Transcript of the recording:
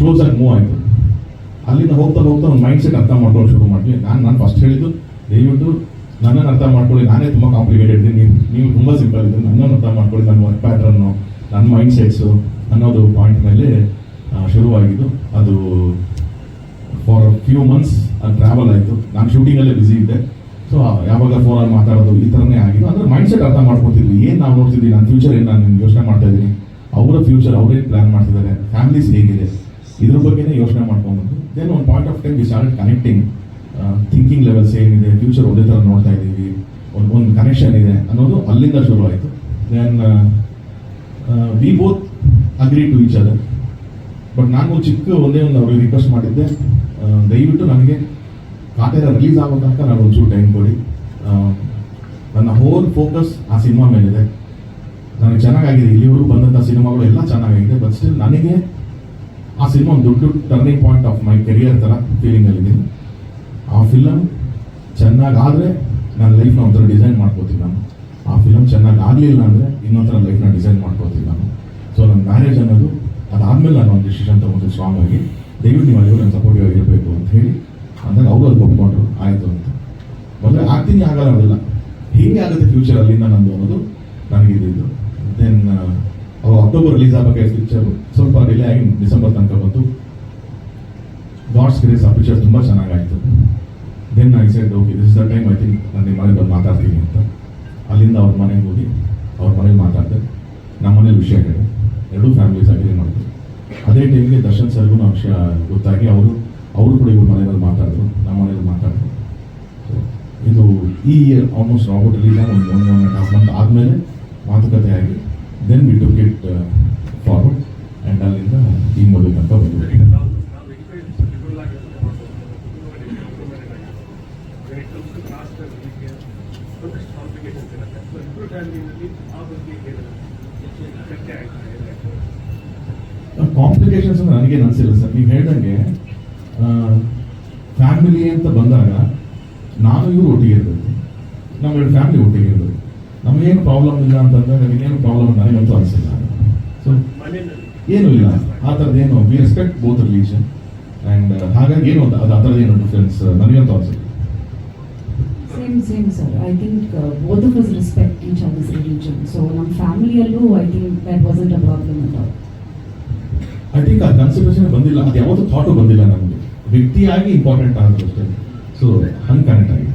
Close ಆಗಿ move ಆಯಿತು. ಅಲ್ಲಿಂದ ಹೋಗ್ತಾ ಹೋಗ್ತಾ ಒಂದು ಮೈಂಡ್ ಸೆಟ್ ಅರ್ಥ ಮಾಡ್ಕೊಂಡು ಶುರು ಮಾಡಿ ನಾನು ನಾನು ಫಸ್ಟ್ ಹೇಳಿದ್ದು, ದಯವಿಟ್ಟು ನನ್ನನ್ನು ಅರ್ಥ ಮಾಡ್ಕೊಳ್ಳಿ. ನಾನೇ ತುಂಬ ಕಾಂಪ್ಲಿಕೇಟೆಡ್ ಇದ್ದೀನಿ. ನೀವು ನೀವು ತುಂಬ ಸಿಂಪಲ್ ಇದ್ದೀನಿ ನನ್ನನ್ನು ಅರ್ಥ ಮಾಡ್ಕೊಳ್ಳಿ. ನನ್ನ ವರ್ಕ್ ಪ್ಯಾಟ್ರನ್ನು ನನ್ನ ಮೈಂಡ್ ಸೆಟ್ಸು ಅನ್ನೋದು ಪಾಯಿಂಟ್ ಮೇಲೆ ಶುರುವಾಗಿದ್ದು. ಅದು ಫಾರ್ ಫ್ಯೂ ಮಂತ್ಸ್ ಅದು ಟ್ರಾವೆಲ್ ಆಯಿತು. ನಾನು ಶೂಟಿಂಗಲ್ಲೇ ಬ್ಯುಸಿ ಇದ್ದೆ. ಸೊ ಯಾವಾಗ ಫೋನಲ್ಲಿ ಮಾತಾಡೋದು ಈ ಥರನೇ ಆಗಿದ್ದು. ಅಂದರೆ ಮೈಂಡ್ ಸೆಟ್ ಅರ್ಥ ಮಾಡ್ಕೊತಿದ್ವಿ ಏನು ನಾವು ನೋಡ್ತಿದ್ವಿ ನನ್ನ ಫ್ಯೂಚರ್ ಏನು ನಾನು ಯೋಚನೆ ಮಾಡ್ತಾ ಇದ್ದೀನಿ? ಅವರ ಫ್ಯೂಚರ್ ಅವರೇನು ಪ್ಲ್ಯಾನ್ ಮಾಡ್ತಿದ್ದಾರೆ? ಫ್ಯಾಮಿಲೀಸ್ ಹೇಗಿದೆ? ಇದ್ರ ಬಗ್ಗೆನೇ ಯೋಚನೆ ಮಾಡ್ಕೊಂಡ್ಬಂದು ದೆನ್ ಒಂದು point of time we start connecting thinking levels ಏನಿದೆ ಫ್ಯೂಚರ್ ಒಂದೇ ಥರ ನೋಡ್ತಾ ಇದ್ದೀವಿ ಒಂದು ಒಂದು ಕನೆಕ್ಷನ್ ಇದೆ ಅನ್ನೋದು ಅಲ್ಲಿಂದ ಶುರು ಆಯಿತು then we both agree to each other but ನಾನು ಚಿಕ್ಕ ಒಂದೇ ಒಂದು ಅವ್ರಿಗೆ ರಿಕ್ವೆಸ್ಟ್ ಮಾಡಿದ್ದೆ ಆ, ದಯವಿಟ್ಟು ನನಗೆ ಕಾಟೇರ ರಿಲೀಸ್ ಆಗೋ ತನಕ ನಾನು ಒಂಚೂರು ಟೈಮ್ ಕೊಡಿ. ಆ, ನನ್ನ ಹೋಲ್ ಫೋಕಸ್ ಆ ಸಿನಿಮಾ ಮೇಲಿದೆ. ನನಗೆ ಚೆನ್ನಾಗಾಗಿದೆ ಇಲ್ಲಿವರೆಗೂ ಬಂದಂಥ ಸಿನಿಮಾಗಳು ಎಲ್ಲ ಚೆನ್ನಾಗಿದೆ ಬಟ್ ಸ್ಟಿಲ್ ನನಗೆ ಆ ಸಿನಿಮಾ ಒಂದು ದೊಡ್ಡ turning point of my career ಥರ ಫೀಲಿಂಗಲ್ಲಿದ್ದೀನಿ ಆ ಫಿಲಮ್ ಚೆನ್ನಾಗಾದರೆ ನನ್ನ ಲೈಫ್ನ ಒಂಥರ ಡಿಸೈನ್ ಮಾಡ್ಕೋತೀನಿ ನಾನು. ಆ ಫಿಲಮ್ ಚೆನ್ನಾಗಿ ಆಗಲಿಲ್ಲ ಅಂದರೆ ಇನ್ನೊಂಥರ ಲೈಫ್ನ ಡಿಸೈನ್ ಮಾಡ್ಕೋತೀನಿ ನಾನು. ಸೊ ನನ್ನ ಮ್ಯಾರೇಜ್ ಅನ್ನೋದು ಅದಾದಮೇಲೆ ನಾನು ಒಂದು ಡಿಸಿಷನ್ ತೊಗೊಂಡು ಸ್ಟ್ರಾಂಗ್ ಆಗಿ ದಯವಿಟ್ಟು ನೀವು ಅಲ್ಲಿಗೂ ನನ್ನ ಸಪೋರ್ಟಿವ್ ಆಗಿರಬೇಕು ಅಂತ ಹೇಳಿ ಅಂದಾಗ ಅವರು ಅದು ಒಪ್ಕೊಂಡ್ರು. ಆಯಿತು ಅಂತ. ಮೊದಲೇ ಆಗ್ತೀನಿ ಆಗಲ್ಲ ಅನ್ನೋದಿಲ್ಲ ಹೇಗೆ ಆಗುತ್ತೆ ಫ್ಯೂಚರ್ ಅಲ್ಲಿಂದ ನಂದು ಅನ್ನೋದು ನನಗೆ ಇದ್ದಿದ್ದು ದೆನ್ ಅವು ಅಕ್ಟೋಬರ್ ರಿಲೀಸ್ ಆಗಬೇಕಾದ ಪಿಕ್ಚರ್ ಸ್ವಲ್ಪ ಡಿಲೇ ಆಗಿ ಡಿಸೆಂಬರ್ ತನಕ ಬಂತು. ಗಾಡ್ಸ್ ಗ್ರೇಸ್ ಆ ಪಿಕ್ಚರ್ ತುಂಬ ಚೆನ್ನಾಗಾಯಿತು. Then I said okay this is the time I think ನಾನು ನಿಮ್ಮ ಮನೆಗೆ ಬಂದು ಮಾತಾಡ್ತೀನಿ ಅಂತ. ಅಲ್ಲಿಂದ ಅವ್ರ ಮನೆಗೆ ಹೋಗಿ ಅವ್ರ ಮನೇಲಿ ಮಾತಾಡಿದೆ. ನಮ್ಮ ಮನೇಲಿ ವಿಷಯ ಹೇಳಿದೆ. ಎರಡೂ ಫ್ಯಾಮಿಲೀಸ್ ಅಗ್ರಿ ಮಾಡಿದ್ರು. ಅದೇ ಟೈಮ್ಗೆ ದರ್ಶನ್ ಸರ್ಗೂ ನಮ್ಮ ವಿಷಯ ಗೊತ್ತಾಗಿ ಅವರು ಅವರು ಕೂಡ ಇವ್ರ ಮನೆಯಲ್ಲಿ ಮಾತಾಡಿದ್ರು. ನಮ್ಮ ಮನೇಲಿ ಮಾತಾಡಿದ್ರು. ಇದು ಈ ಇಯರ್ ಆಲ್ಮೋಸ್ಟ್ ರಾಬರ್ಟ್ ರಿಲೀಸ್ ಒಂದು one one and half month ಆದಮೇಲೆ ಮಾತುಕತೆ ಆಗಿ then we took it forward and ಅಲ್ಲಿಂದ ಈ ಮದುವೆ ತನಕ ಬಂದ್ಬಿಟ್ಟು ಕಾಂಪ್ಲಿಕೇಶನ್ಸ್ ಅಂದ್ರೆ ನನಗೇನು ಅನಿಸಿಲ್ಲ ಸರ್. ನೀವು ಹೇಳ್ದಂಗೆ ಫ್ಯಾಮಿಲಿ ಅಂತ ಬಂದಾಗ ನಾನು ಇವರು ಒಟ್ಟಿಗೆ ಇರಬೇಕು. ನಮ್ಮ ಫ್ಯಾಮಿಲಿ ಒಟ್ಟಿಗೆ ಇರಬೇಕು. ನಮಗೇನು ಪ್ರಾಬ್ಲಮ್ ಇಲ್ಲ ಅಂತಂದ್ರೆ ನನಗೇನು ಪ್ರಾಬ್ಲಮ್ ನನಗಂತೂ ಅನಿಸಿಲ್ಲ. ಸೊ ಏನೂ ಇಲ್ಲ. ಆ ಥರದ್ದು ಏನು we respect both religion and ಹಾಗಾಗಿ ಏನು ಅದು ಆ ಥರದ್ದು ಏನು ಡಿಫ್ರೆನ್ಸ್ ನನಗಂತೂ ಅನಿಸಿಲ್ಲ. Same same sir I think both of us respect each others religion so ನಮ್ಮ ಫ್ಯಾಮಿಲಿಯಲ್ಲೂ I think that wasn't a problem ಅಂತ ಐ ಥಿಂಕ್ ಆ ಕನ್ಸಿಡರೇಷನ್ ಬಂದಿಲ್ಲ. ಅದು ಯಾವತ್ತೂ ಥಾಟು ಬಂದಿಲ್ಲ ನಮಗೆ. ವ್ಯಕ್ತಿಯಾಗಿ ಇಂಪಾರ್ಟೆಂಟ್ ಆದ್ರು ಅಷ್ಟೇ. ಸೊ ಹಂಗೆ ಕನೆಕ್ಟ್ ಆಗಿದೆ.